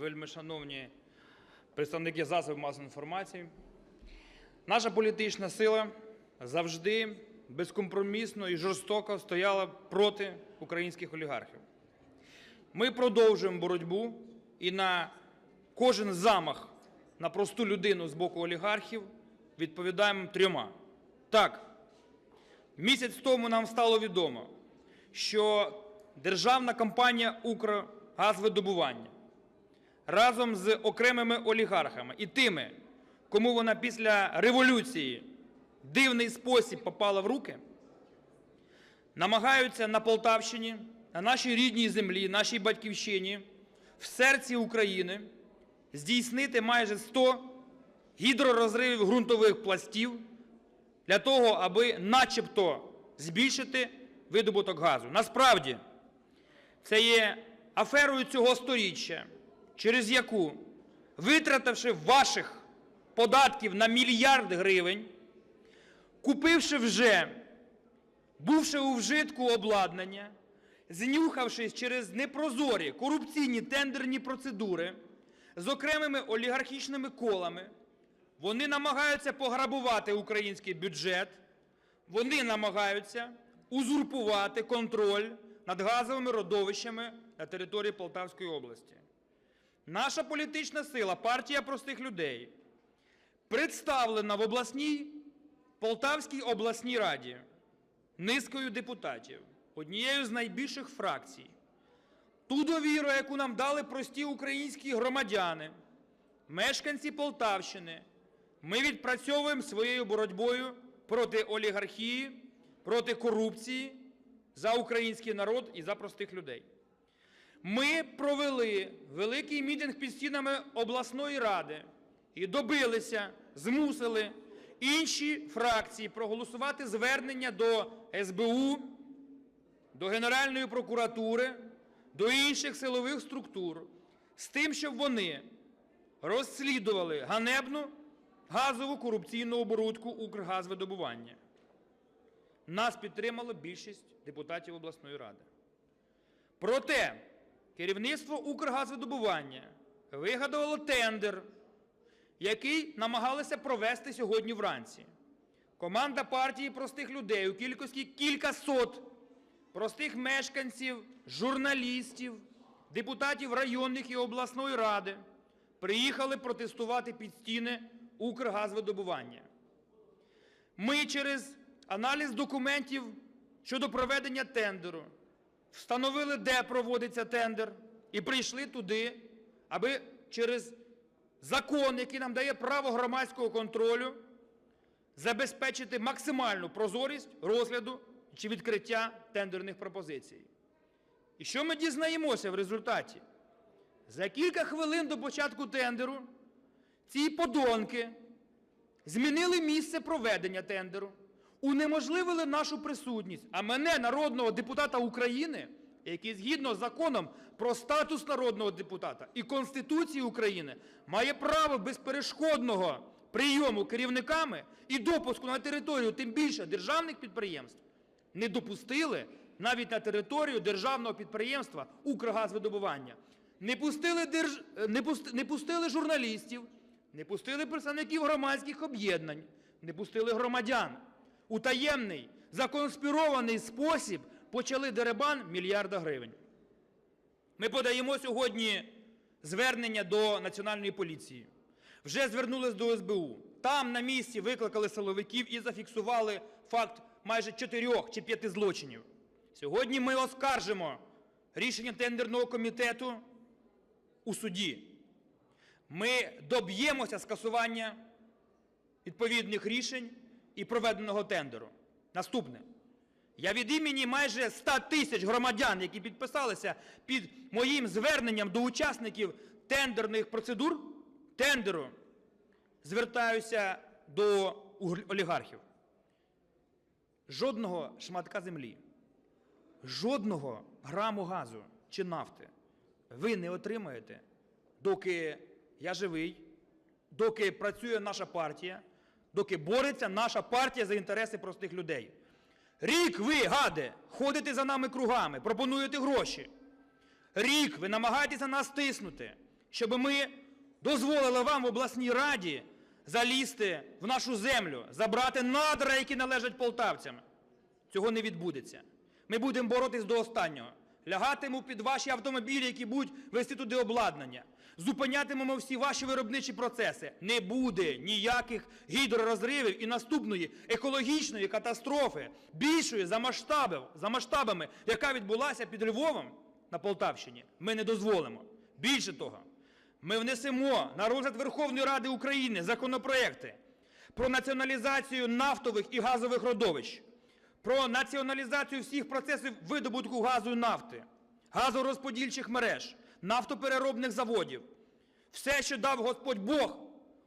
вельмишановні представники засобів масової інформації. Наша політична сила завжди безкомпромісно і жорстоко стояла проти українських олігархів. Ми продовжуємо боротьбу і на кожен замах на просту людину з боку олігархів відповідаємо трьома. Так, місяць тому нам стало відомо, що державна компанія «Укргазвидобування» разом з окремими олігархами і тими, кому вона після революції дивний спосіб попала в руки, намагаються на Полтавщині, на нашій рідній землі, нашій батьківщині, в серці України здійснити майже 100 гідророзривів ґрунтових пластів для того, аби начебто збільшити видобуток газу. Насправді, це є аферою цього сторіччя, через яку, витративши ваших податків на мільярд гривень, купивши вже, бувши у вжитку обладнання, знюхавшись через непрозорі корупційні тендерні процедури з окремими олігархічними колами, вони намагаються пограбувати український бюджет, вони намагаються узурпувати контроль над газовими родовищами на території Полтавської області. Наша політична сила, партія простих людей, представлена в обласній Полтавській обласній раді низкою депутатів, однією з найбільших фракцій. Ту довіру, яку нам дали прості українські громадяни, мешканці Полтавщини, ми відпрацьовуємо своєю боротьбою проти олігархії, проти корупції, за український народ і за простих людей. Ми провели великий мітинг під стінами обласної ради і добилися, змусили інші фракції проголосувати звернення до СБУ, до Генеральної прокуратури, до інших силових структур з тим, щоб вони розслідували ганебну газову корупційну оборудку Укргазвидобування. Нас підтримала більшість депутатів обласної ради. Проте керівництво Укргазвидобування вигадувало тендер, який намагалися провести сьогодні вранці. Команда партії простих людей у кількості кількасот простих мешканців, журналістів, депутатів районних і обласної ради приїхали протестувати під стіни Укргазвидобування. Ми через аналіз документів щодо проведення тендеру встановили, де проводиться тендер, і прийшли туди, аби через закон, який нам дає право громадського контролю, забезпечити максимальну прозорість розгляду чи відкриття тендерних пропозицій. І що ми дізнаємося в результаті? За кілька хвилин до початку тендеру ці подонки змінили місце проведення тендеру, унеможливили нашу присутність, а мене, народного депутата України, який згідно з законом про статус народного депутата і Конституції України має право безперешкодного прийому керівниками і допуску на територію, тим більше державних підприємств, не допустили навіть на територію державного підприємства «Укргазвидобування». Не пустили, держ... не, пуст... не пустили журналістів, не пустили представників громадських об'єднань, не пустили громадян. У таємний, законспірований спосіб почали деребан мільярда гривень. Ми подаємо сьогодні звернення до Національної поліції. Вже звернулись до СБУ. Там на місці викликали силовиків і зафіксували факт майже чотирьох чи п'яти злочинів. Сьогодні ми оскаржимо рішення тендерного комітету у суді. Ми доб'ємося скасування відповідних рішень і проведеного тендеру. Наступне. Я від імені майже 100 тисяч громадян, які підписалися під моїм зверненням до учасників тендерних процедур, тендеру, звертаюся до олігархів. Жодного шматка землі, жодного граму газу чи нафти ви не отримаєте, доки я живий, доки працює наша партія, доки бореться наша партія за інтереси простих людей. Рік ви, гаде, ходите за нами кругами, пропонуєте гроші. Рік ви намагаєтеся нас тиснути. щоб ми дозволили вам в обласній раді залізти в нашу землю, забрати надра, які належать полтавцям. Цього не відбудеться. Ми будемо боротись до останнього. Лягатимемо під ваші автомобілі, які будуть вести туди обладнання. Зупинятимемо всі ваші виробничі процеси. Не буде ніяких гідророзривів і наступної екологічної катастрофи, більшої за, масштабів, за масштабами, яка відбулася під Львовом на Полтавщині. Ми не дозволимо. Більше того, ми внесемо на розгляд Верховної Ради України законопроекти про націоналізацію нафтових і газових родовищ, про націоналізацію всіх процесів видобутку газу і нафти, газорозподільчих мереж, нафтопереробних заводів. Все, що дав Господь Бог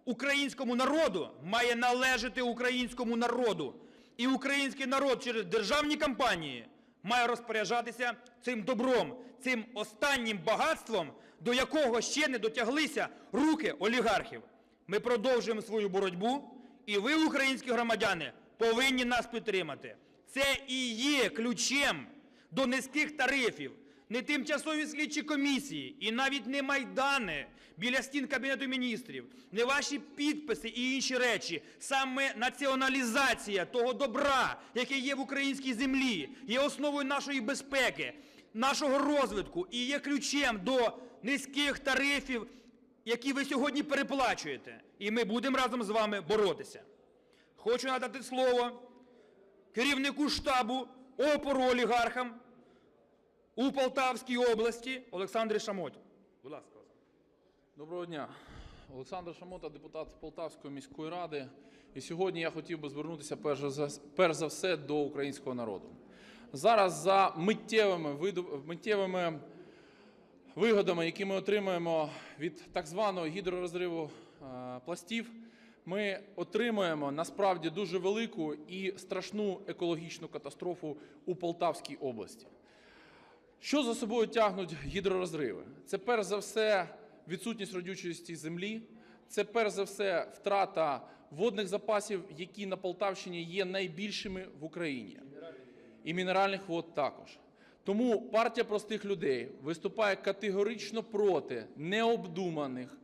українському народу, має належати українському народу. І український народ через державні компанії має розпоряджатися цим добром, цим останнім багатством, до якого ще не дотяглися руки олігархів. Ми продовжуємо свою боротьбу, і ви, українські громадяни, повинні нас підтримати. Це і є ключем до низьких тарифів. Не тимчасові слідчі комісії і навіть не майдани біля стін Кабінету міністрів, не ваші підписи і інші речі. Саме націоналізація того добра, яке є в українській землі, є основою нашої безпеки, нашого розвитку і є ключем до низьких тарифів, які ви сьогодні переплачуєте. І ми будемо разом з вами боротися. Хочу надати слово керівнику штабу опору олігархам у Полтавській області Олександрі Шамоті. Будь ласка. Доброго дня. Олександр Шамота, депутат Полтавської міської ради. І сьогодні я хотів би звернутися перш за, перш за все до українського народу. Зараз за миттєвими, миттєвими вигодами, які ми отримуємо від так званого гідророзриву е, пластів, ми отримуємо насправді дуже велику і страшну екологічну катастрофу у Полтавській області. Що за собою тягнуть гідророзриви? Це перш за все відсутність родючості землі, це перш за все втрата водних запасів, які на Полтавщині є найбільшими в Україні, і мінеральних вод також. Тому партія простих людей виступає категорично проти необдуманих,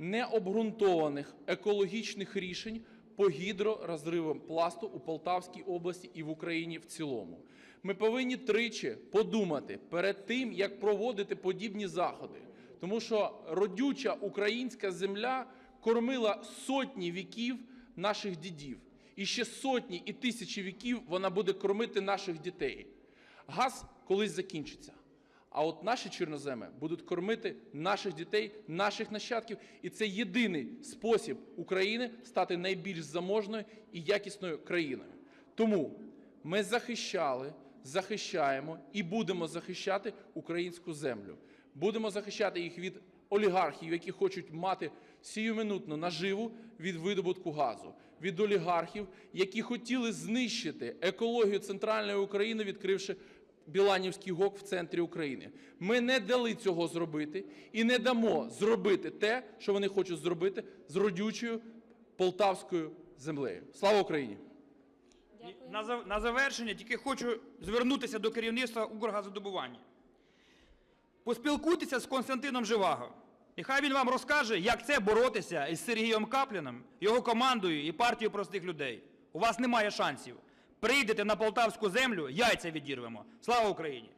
необґрунтованих екологічних рішень по гідророзривам пласту у Полтавській області і в Україні в цілому. Ми повинні тричі подумати перед тим, як проводити подібні заходи, тому що родюча українська земля кормила сотні віків наших дідів, і ще сотні і тисячі віків вона буде кормити наших дітей. Газ колись закінчиться. А от наші чорноземи будуть кормити наших дітей, наших нащадків, і це єдиний спосіб України стати найбільш заможною і якісною країною. Тому ми захищали, захищаємо і будемо захищати українську землю. Будемо захищати їх від олігархів, які хочуть мати сіюминутну наживу від видобутку газу, від олігархів, які хотіли знищити екологію центральної України, відкривши Біланівський ГОК в центрі України. Ми не дали цього зробити і не дамо зробити те, що вони хочуть зробити з родючою полтавською землею. Слава Україні! За- на завершення тільки хочу звернутися до керівництва Укргазодобування. Поспілкуйтеся з Константином Живаго. Нехай він вам розкаже, як це боротися із Сергієм Капліном, його командою і партією простих людей. У вас немає шансів. Прийдете на полтавську землю, яйця відірвемо. Слава Україні!